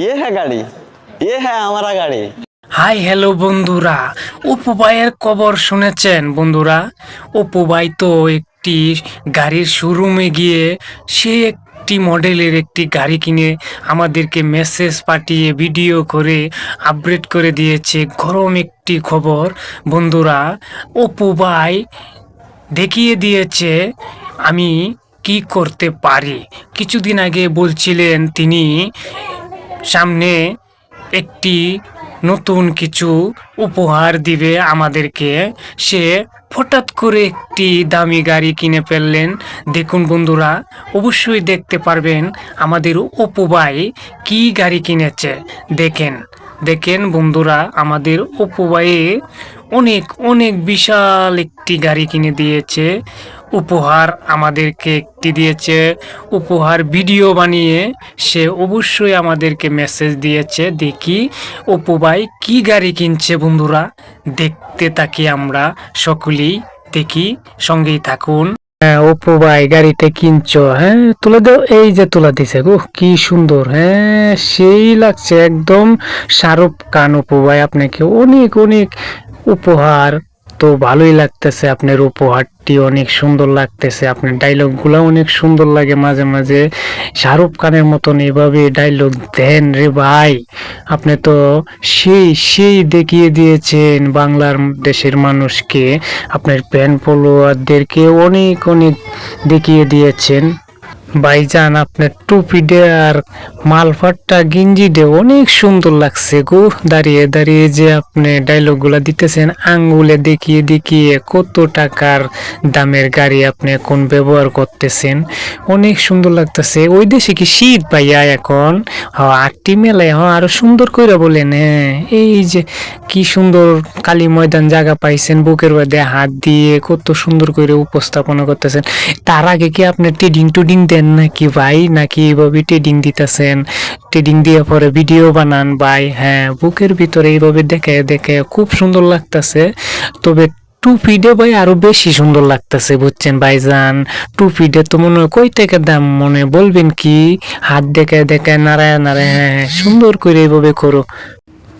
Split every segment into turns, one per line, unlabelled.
ये है गाड़ी ये है हमारा गाड़ी
হাই হ্যালো বন্ধুরা অপু ভাইয়ের খবর শুনেছেন বন্ধুরা অপু ভাই তো একটি গাড়ির শোরুমে গিয়ে সে একটি মডেলের একটি গাড়ি কিনে আমাদেরকে মেসেজ পাঠিয়ে ভিডিও করে আপডেট করে দিয়েছে গরম একটি খবর বন্ধুরা অপু ভাই দেখিয়ে দিয়েছে আমি কি করতে পারি কিছুদিন আগে বলছিলেন তিনি সামনে একটি নতুন কিছু উপহার দিবে আমাদেরকে। সে হঠাৎ করে একটি দামি গাড়ি কিনে ফেললেন। দেখুন বন্ধুরা, অবশ্যই দেখতে পারবেন আমাদের অপুবাই কি গাড়ি কিনেছে। দেখেন দেখেন বন্ধুরা, আমাদের অপু ভাই অনেক অনেক বিশাল একটি গাড়ি কিনে দিয়েছে। উপহার আমাদেরকে একটি দিয়েছে। উপহার ভিডিও বানিয়ে সে অবশ্যই আমাদেরকে মেসেজ দিয়েছে, দেখি অপু ভাই কি গাড়ি কিনছে বন্ধুরা? দেখতে থাকি আমরা সকলেই দেখি, সঙ্গেই থাকুন। হ্যাঁ অপু ভাই গাড়িতে কিনছো হ্যাঁ? তুলে দাও, এই যে তুলে দিছে গো কি সুন্দর হ্যাঁ? সেই লাগছে একদম শাহরুখ খান অপু ভাই আপনাকে। অনেক অনেক উপহার তো ভালোই লাগতেছে আপনার উপহারটি অনেক সুন্দর লাগতেছে। আপনার ডায়লগগুলো অনেক সুন্দর লাগে মাঝে মাঝে। শাহরুখ খানের মতন এভাবে ডায়লগ দেন রে ভাই। আপনি তো সেই সেই দেখিয়ে দিয়েছেন বাংলার দেশের মানুষকে। আপনার প্যান ফলোয়ারদেরকে অনেক অনেক দেখিয়ে দিয়েছেন। ভাইজান, আপনার টুপি ডে আর মালফাটটা গিঞ্জি ডে অনেক সুন্দর লাগছে গো। দাঁড়িয়ে দাঁড়িয়ে যে আপনি ডায়লগগুলা দিতেছেন, আঙ্গুলে দেখিয়ে দেখিয়ে কত টাকার দামের গাড়ি আপনি এখন ব্যবহার করতেছেন। অনেক সুন্দর লাগতেছে। ওই দেশে কি শীত ভাইয়া এখন? আটটি মেলায় হ্যাঁ আরও সুন্দর করে বলেন হ্যাঁ এই যে কি সুন্দর কালী ময়দান জায়গা পাইছেন, বুকের বাদে হাত দিয়ে কত সুন্দর করে উপস্থাপনা করতেছেন। তার আগে কি আপনি টেডিং টুডিং দেন নাকি ভাই, নাকি এইভাবে ট্রেডিং দিতেছেন। ট্রেডিং দিয়ে পরে ভিডিও বানান বাই হ্যাঁ বুকের ভিতরে এইভাবে দেখে দেখে খুব সুন্দর লাগতেছে। তবে টু ফিডে ভাই আরও বেশি সুন্দর লাগতেছে, বুঝছেন ভাইজান? টু ফিডে তো মনে কই থেকে দাম? মনে বলবেন কি? হাত দেখে দেখে, নাড়ায় নাড়ায় হ্যাঁ হ্যাঁ সুন্দর করে এইভাবে করো।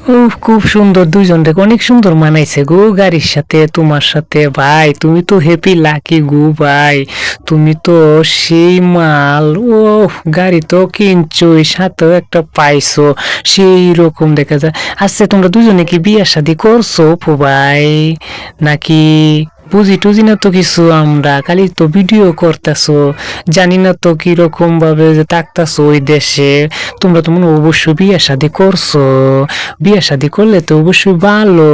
উফ, খুব সুন্দর দুইজন দেখো, অনেক সুন্দর মানাইছে গো গাড়ির সাথে, তোমার সাথে। ভাই, তুমি তো হ্যাপি লাকি গো ভাই। তুমি তো সেই মাল ও গাড়ি তো কিনছো সাথেও একটা পাইছো, সেই রকম দেখা যায়। আচ্ছা তোমরা দুজনে কি বিয়ে শাদি করছ ভাই? নাকি বুঝি টুজি না তো কিছু আমরা, খালি তো ভিডিও করতেছো। জানি না তো কীরকম ভাবে থাকতাছো ওই দেশে। তোমরা তো মনে অবশ্যই বিয়ে শাদি করছ। বিয়ে শাদি করলে তো অবশ্যই ভালো।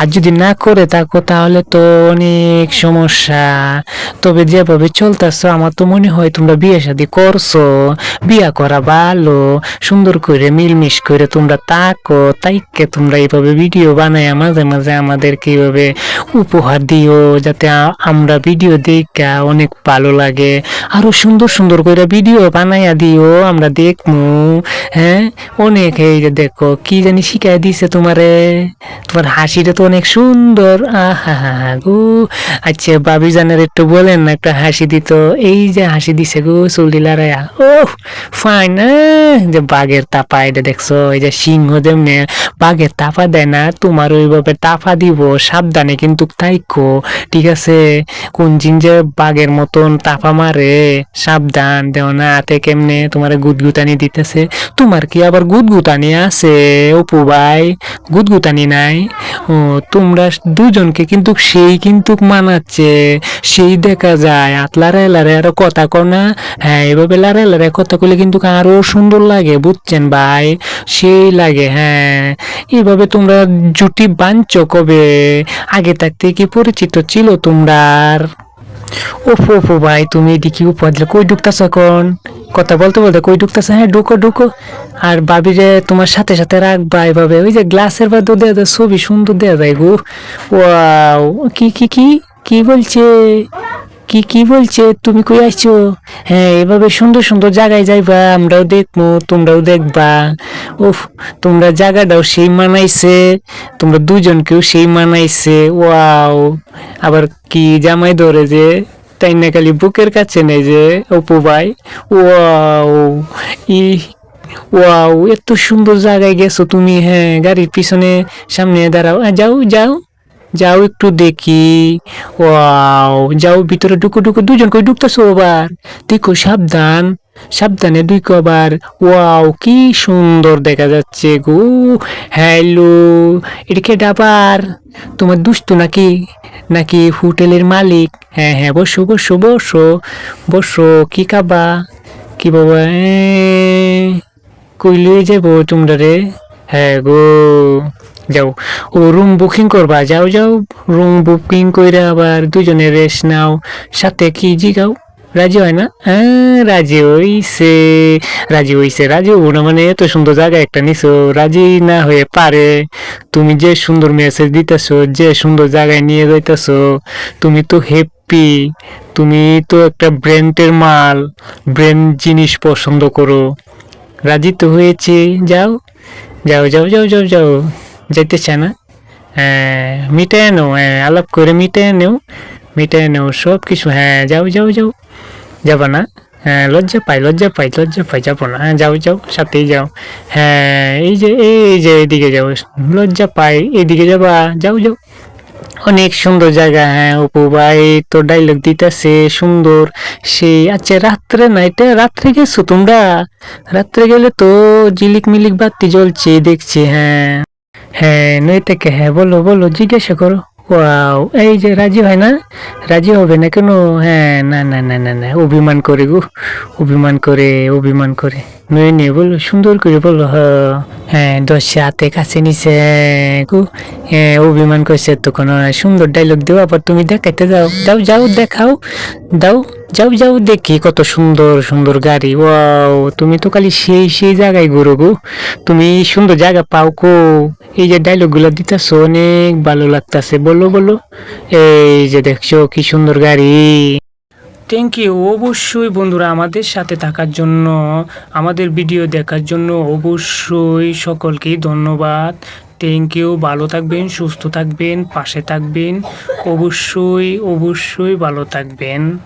আর যদি না করে থাকো তাহলে তো অনেক সমস্যা। তবে যেভাবে চলতেছো, আমার তো মনে হয় তোমরা বিয়ে শাদি করছ। বিয়া করা ভালো। সুন্দর করে মিলমিশ করে তোমরা তাকো তাইকে তোমরা এইভাবে ভিডিও বানায়, মাঝে মাঝে আমাদেরকে এইভাবে উপহার দিও। যাতে আমরা ভিডিও দেখা অনেক ভালো লাগে। আরও সুন্দর সুন্দর করে ভিডিও বানাইয়া দিও, আমরা দেখমু। হ্যাঁ? অনেক, এই দেখো, কি জানি শিখাই দিছে তোমারে। তোমার হাসিটা তো অনেক সুন্দর। আহা, হা হা, গো। আচ্ছা বাবি জানের একটু বলেন না, একটা হাসি দিত। এই যে হাসি দিছে গো চুলটি লড়াইয়া। ও ফাইন যে বাঘের তাপা এটা দেখছ, এই যে সিংহ যেমনি, বাঘের তাপা দেয় না, তোমার ওইভাবে তাপা দিব, সাবধানে কিন্তু তাইকো। ঠিক আছে, কোন জিন যে বাঘের মতন তাপা মারে, সাবধান, দেও না হাতে কেমনে তোমার গুদগুতানি দিতেছে। তোমার কি আবার গুদগুতানি আছে, অপু ভাই? গুদগুতানি নাই। ও, তোমরা দুজনকে কিন্তু সেই কিন্তু মানাচ্ছে, সেই দেখা যায়। আত লারে লারে আরও কথা কর না। হ্যাঁ এভাবে লারে লারে কথা কইলে কিন্তু আরও সুন্দর লাগে, বুঝছেন ভাই? সেই লাগে হ্যাঁ। এভাবে তোমরা জুটি বাঞ্চ কবে? আগে থাকতে কি পরিচিত ছিল তোমরার। ওফো ওফো ভাই, তুমি এদিকে উপর দিলে? কই ঢুকতেছ এখন? কথা বলতে বলতে কই ঢুকতেছে? হ্যাঁ ঢুকো ঢুকো। আর বাবিরে তোমার সাথে সাথে রাখবা এভাবে। ওই যে গ্লাসের বা দেওয়া যায়, ছবি সুন্দর দেওয়া যায় গো। ওয়াও, কি কি কি কি বলছে? কি কি বলছে? তুমি কই আসছো হ্যাঁ এভাবে সুন্দর সুন্দর জায়গায় যাইবা, আমরাও দেখব তোমরাও দেখবা। উফ, তোমরা জায়গাটাও সেই মানাইছে, তোমরা দুজনকেও সেই মানাইছে, ওয়াও। আবার কি জামাই ধরে যে, তাই না খালি বুকের কাছে নেই যে, অপু ভাই? ওয়াও ই ওয়াও, এত সুন্দর জায়গায় গেছো তুমি হ্যাঁ গাড়ির পিছনে সামনে দাঁড়াও যাও যাও। যাও একটু দেখি। ওয়াও যাও ভিতরে ঢুকো ঢুকো দুজন কই ঢুকতেছো আবার? দেখো সাবধান সাবধানে দুই কবার ওয়াও কি সুন্দর দেখা যাচ্ছে গো। হ্যালো এটা কে ডাবার? তোমার দুস্থ নাকি? নাকি হোটেলের মালিক? হ্যাঁ হ্যাঁ বসো বসো বসো বসো কি খাবা? কি বাবা এ, কই লয়ে যাব তোমরা রে? হ্যাঁ গো। যাও। ও রুম বুকিং করবা। যাও যাও রুম বুকিং কইরা আবার দুজনে রেস্ট নাও। সাথে কি জিগাও রাজি হয় না? হ্যাঁ রাজি হইছে। রাজি হইছে, রাজি হব না মানে এত সুন্দর জায়গা একটা নিছো, রাজি না হয়ে পারে। তুমি যে সুন্দর মেসেজ দিতেছো, যে সুন্দর জায়গায় নিয়ে যাইতেছো, তুমি তো হ্যাপি তুমি তো একটা ব্র্যান্ডের মাল ব্র্যান্ড জিনিস পছন্দ করো। রাজি তো হয়েছে, যাও। যাও যাও যাও যাও যাও। যাইতে চায় না মিটায় নেও হ্যাঁ আলাপ করে মিটায় নেও মিটায় নেও সব কিছু হ্যাঁ যাও যাও যাও। যাবা না হ্যাঁ লজ্জা পাই লজ্জা পাই লজ্জা পাই, যাব না। হ্যাঁ যাও যাও, সাথেই যাও। হ্যাঁ এই যে এই যে, এদিকে যাও, লজ্জা পাই, এদিকে যাবা, যাও যাও। অনেক সুন্দর জায়গা হ্যাঁ অপু ভাই তো ডাইলগ দিতেছে, সুন্দর। সেই আচ্ছা রাত্রে না, এটা রাত্রে গেছো তোমরা? রাত্রে গেলে তো জিলিক মিলিক বাতি জ্বলছে, দেখছি হ্যাঁ। হ্যাঁ নই থেকে হ্যাঁ বলো বলো, জিজ্ঞাসা করো। ওয়াও, এই যে রাজি হয় না? রাজি হবে না কেন? হ্যাঁ না না না না না, অভিমান করে গো। অভিমান করে অভিমান করে। নই নিয়ে বলো সুন্দর করে বলো, হ- হ্যাঁ দশ হাতে কাছে নিছে অভিমান করছে তখন সুন্দর ডাইলগ দেওয়া, আবার তুমি দেখাইতে যাও। যাও যাও, দেখাও। দাও, যাও যাও, দেখি কত সুন্দর সুন্দর গাড়ি। ওয়াও, তুমি তো খালি সেই সেই জায়গায় ঘুরো গো। তুমি সুন্দর জায়গা পাও কো। এই যে ডায়লগগুলো দিতেছো, অনেক ভালো লাগতাছে। বলো বলো। এই যে দেখছ, কি সুন্দর গাড়ি। থ্যাংক ইউ অবশ্যই বন্ধুরা আমাদের সাথে থাকার জন্য, আমাদের ভিডিও দেখার জন্য অবশ্যই সকলকেই ধন্যবাদ। থ্যাংক ইউ ভালো থাকবেন, সুস্থ থাকবেন, পাশে থাকবেন। অবশ্যই অবশ্যই ভালো থাকবেন।